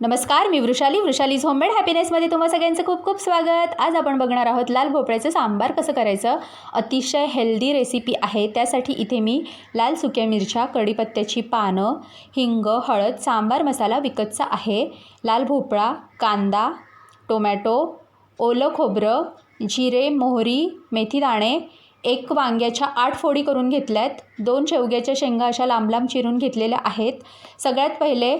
नमस्कार मी वृषाली. वृषालीज होममेड हॅपीनेसमध्ये तुम्हा सगळ्यांचं खूप खूप स्वागत. आज आपण बघणार आहोत लाल भोपळ्याचं सांबार कसं करायचं? अतिशय हेल्दी रेसिपी आहे. त्यासाठी इथे मी लाल सुक्या मिरच्या कढीपत्त्याची पानं हिंग हळद सांबार मसाला विकतचा आहे. लाल भोपळा कांदा टोमॅटो ओलं खोबरं जिरे मोहरी मेथीदाणे एक वांग्याच्या आठ फोडी करून घेतल्यात. दोन शेवग्याच्या शेंगा अशा लांब लांब चिरून घेतलेल्या आहेत. सगळ्यात पहिले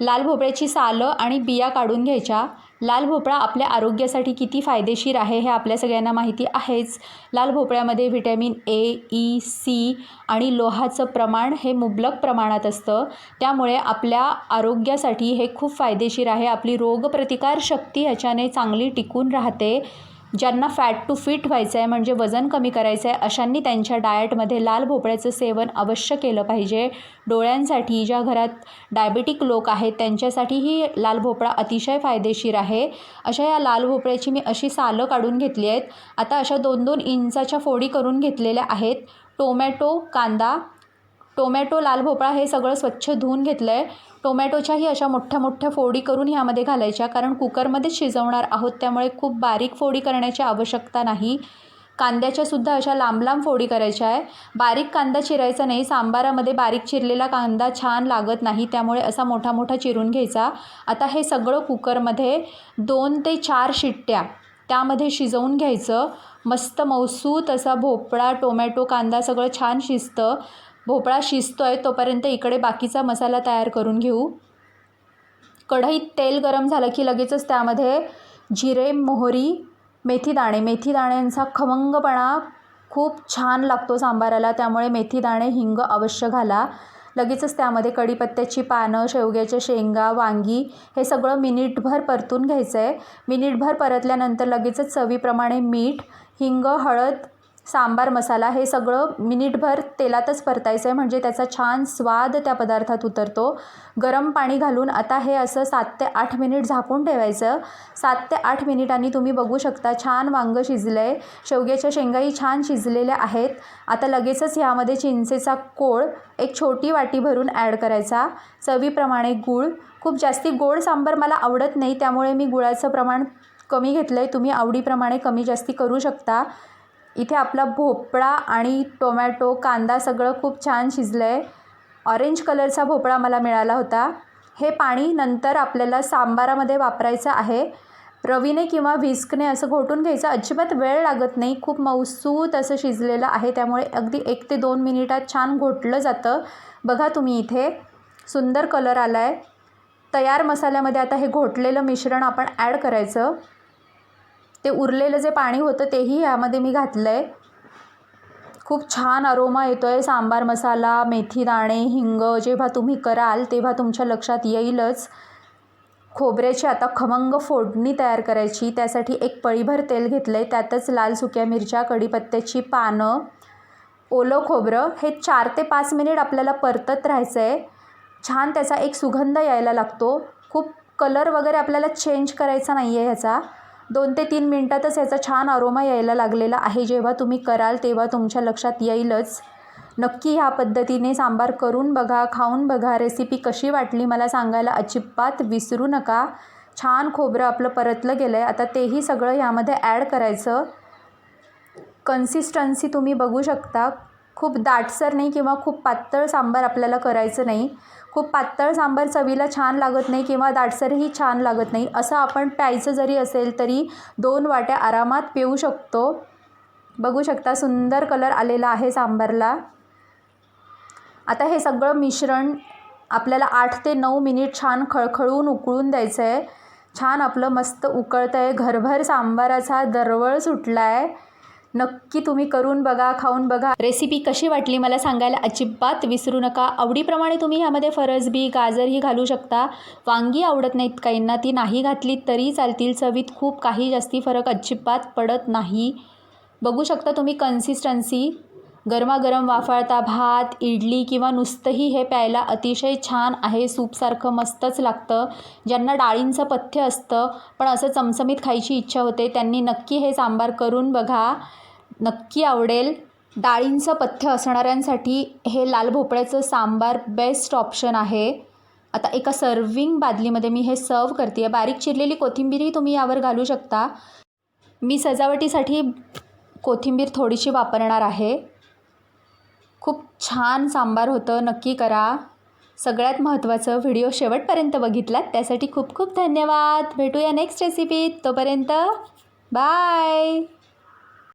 लाल भोपळ्याची सालं आणि बिया काढून घ्यायच्या. लाल भोपळा आपल्या आरोग्यासाठी किती फायदेशीर आहे हे आपल्या सगळ्यांना माहिती आहेच. लाल भोपळ्यामध्ये व्हिटॅमिन ए ई सी आणि लोहाचं प्रमाण हे मुबलक प्रमाणात असतं. त्यामुळे आपल्या आरोग्यासाठी हे खूप फायदेशीर आहे. आपली रोगप्रतिकार शक्ती ह्याच्याने चांगली टिकून राहते. ज्यांना फॅट टू फिट व्हायचं आहे म्हणजे वजन कमी करायचं आहे अशांनी त्यांच्या डाएटमध्ये लाल भोपळ्याचं सेवन अवश्य केलं पाहिजे. डोळ्यांसाठी ज्या घरात डायबेटिक लोक आहेत त्यांच्यासाठीही लाल भोपळा अतिशय फायदेशीर आहे. अशा या लाल भोपळ्याची मी अशी सालं काढून घेतली आहेत. आता अशा दोन दोन इंचाच्या फोडी करून घेतलेल्या आहेत. टोमॅटो कांदा टोमॅटो लाल भोपळा हे सगळं स्वच्छ धुवून घेतलं आहे टोमॅटोच्याही अशा मोठ्या मोठ्या फोडी करून ह्यामध्ये घालायच्या कारण कुकरमध्येच शिजवणार आहोत त्यामुळे खूप बारीक फोडी करण्याची आवश्यकता नाही. कांद्याच्यासुद्धा अशा लांब लांब फोडी करायच्या आहे. बारीक कांदा चिरायचा नाही सांबारामध्ये बारीक चिरलेला कांदा छान लागत नाही त्यामुळे असा मोठा मोठा चिरून घ्यायचा. आता हे सगळं कुकरमध्ये दोन ते चार शिट्ट्या त्यामध्ये शिजवून घ्यायचं. मस्त मौसूत असा भोपळा टोमॅटो कांदा सगळं छान शिजतं. भोपळा शिजतो आहे तोपर्यंत इकडे बाकीचा मसाला तयार करून घेऊ. कढईत तेल गरम झालं की लगेचच त्यामध्ये जिरे मोहरी मेथीदाणे. मेथीदाण्यांचा खमंगपणा खूप छान लागतो सांबाराला त्यामुळे मेथीदाणे हिंग अवश्य घाला. लगेचच त्यामध्ये कढीपत्त्याची पानं शेवग्याच्या शेंगा वांगी हे सगळं मिनिटभर परतून घ्यायचं आहे मिनिटभर परतल्यानंतर लगेचच चवीप्रमाणे मीठ हिंग हळद सांबार मसाला हे सगळं मिनिटभर तेलातच परतायचं आहे म्हणजे त्याचा छान स्वाद त्या पदार्थात उतरतो. गरम पाणी घालून आता हे असं सात ते आठ मिनिट झाकून ठेवायचं. सात ते आठ मिनिटांनी तुम्ही बघू शकता छान वांगं शिजलं आहे शेवग्याच्या शेंगाही छान शिजलेल्या आहेत. आता लगेचच ह्यामध्ये चिंचेचा कोळ एक छोटी वाटी भरून ॲड करायचा. चवीप्रमाणे गूळ. खूप जास्ती गोड सांबार मला आवडत नाही त्यामुळे मी गुळाचं प्रमाण कमी घेतलं आहे तुम्ही आवडीप्रमाणे कमी जास्ती करू शकता. इथे आपला भोपळा आणि टोमॅटो कांदा सगळं खूप छान शिजलं आहे ऑरेंज कलरचा भोपळा मला मिळाला होता. हे पाणी नंतर आपल्याला सांबारामध्ये वापरायचं आहे. रवीने किंवा व्हिस्कने असं घोटून घ्यायचं. अजिबात वेळ लागत नाही. खूप मौसूत असं शिजलेलं आहे. त्यामुळे अगदी एक ते दोन मिनिटात छान घोटलं जातं. बघा तुम्ही इथे. सुंदर कलर आला आहे तयार मसाल्यामध्ये आता हे घोटलेलं मिश्रण आपण ॲड करायचं. ते उरलेलं जे पाणी होतं तेही ह्यामध्ये मी घातलं आहे खूप छान अरोमा येतो आहे सांबार मसाला मेथीदाणे हिंग जेव्हा तुम्ही कराल तेव्हा तुमच्या लक्षात येईलच. खोबऱ्याची आता खमंग फोडणी तयार करायची. त्यासाठी एक पळीभर तेल घेतलं आहे त्यातच लाल सुक्या मिरच्या कढीपत्त्याची पानं ओलं खोबरं. हे चार ते पाच मिनिट आपल्याला परतत राहायचं आहे छान त्याचा एक सुगंध यायला लागतो. खूप कलर वगैरे आपल्याला चेंज करायचा नाही आहे ह्याचा. दोन ते तीन मिनटातच याचा छान अरोमा यायला लागलेला आहे. जेव्हा तुम्ही कराल तेव्हा तुमच्या लक्षात येईलच. नक्की ह्या पद्धतीने सांबार करून बघा खाऊन बघा. रेसिपी कशी वाटली मला सांगायला अजिबात विसरू नका. छान खोबरं आपलं परतलं गेलं आहे आता तेही सगळं ह्यामध्ये ॲड करायचं. कन्सिस्टन्सी तुम्ही बघू शकता. खूप दाटसर नाही किंवा खूप पातळ सांबार आपल्याला करायचं नाही. खूप पातळ सांबार चवीला छान लागत नाही किंवा दाटसरही छान लागत नाही. असं आपण प्यायचं जरी असेल तरी दोन वाट्या आरामात पिऊ शकतो. बघू शकता सुंदर कलर आलेला आहे सांबारला. आता हे सगळं मिश्रण आपल्याला आठ ते नऊ मिनिट छान खळखळून उकळून द्यायचं आहे छान आपलं मस्त उकळतं आहे घरभर सांबाराचा दरवळ सुटला आहे नक्की तुम्ही करून बघा खाऊन बघा. रेसिपी कशी वाटली मला सांगायला अजिबात विसरू नका. आवडीप्रमाणे तुम्ही ह्यामध्ये फरसबी गाजरही घालू शकता. वांगी आवडत नाहीत काहींना. ती नाही घातली तरी चालतील. चवीत खूप काही जास्ती फरक अजिबात पडत नाही. बघू शकता तुम्ही कन्सिस्टन्सी गरमागरम वाफाळता भात इडली किंवा नुसतंही हे प्यायला अतिशय छान आहे. सूपसारखं मस्तच लागतं. ज्यांना डाळींचं पथ्य असतं पण असं चमचमीत खायची इच्छा होते त्यांनी नक्की हे सांबार करून बघा. नक्की आवडेल. डाळींचं पथ्य असणाऱ्यांसाठी हे लाल भोपळ्याचं सांबार बेस्ट ऑप्शन आहे. आता एका सर्विंग बादलीमध्ये मी हे सर्व करते आहे बारीक चिरलेली कोथिंबीरही तुम्ही यावर घालू शकता. मी सजावटीसाठी कोथिंबीर थोडीशी वापरणार आहे. खूप छान सांबार होतं. नक्की करा. सगळ्यात महत्त्वाचं व्हिडिओ शेवटपर्यंत बघितलात त्यासाठी खूप खूप धन्यवाद. भेटूया नेक्स्ट रेसिपीत तोपर्यंत बाय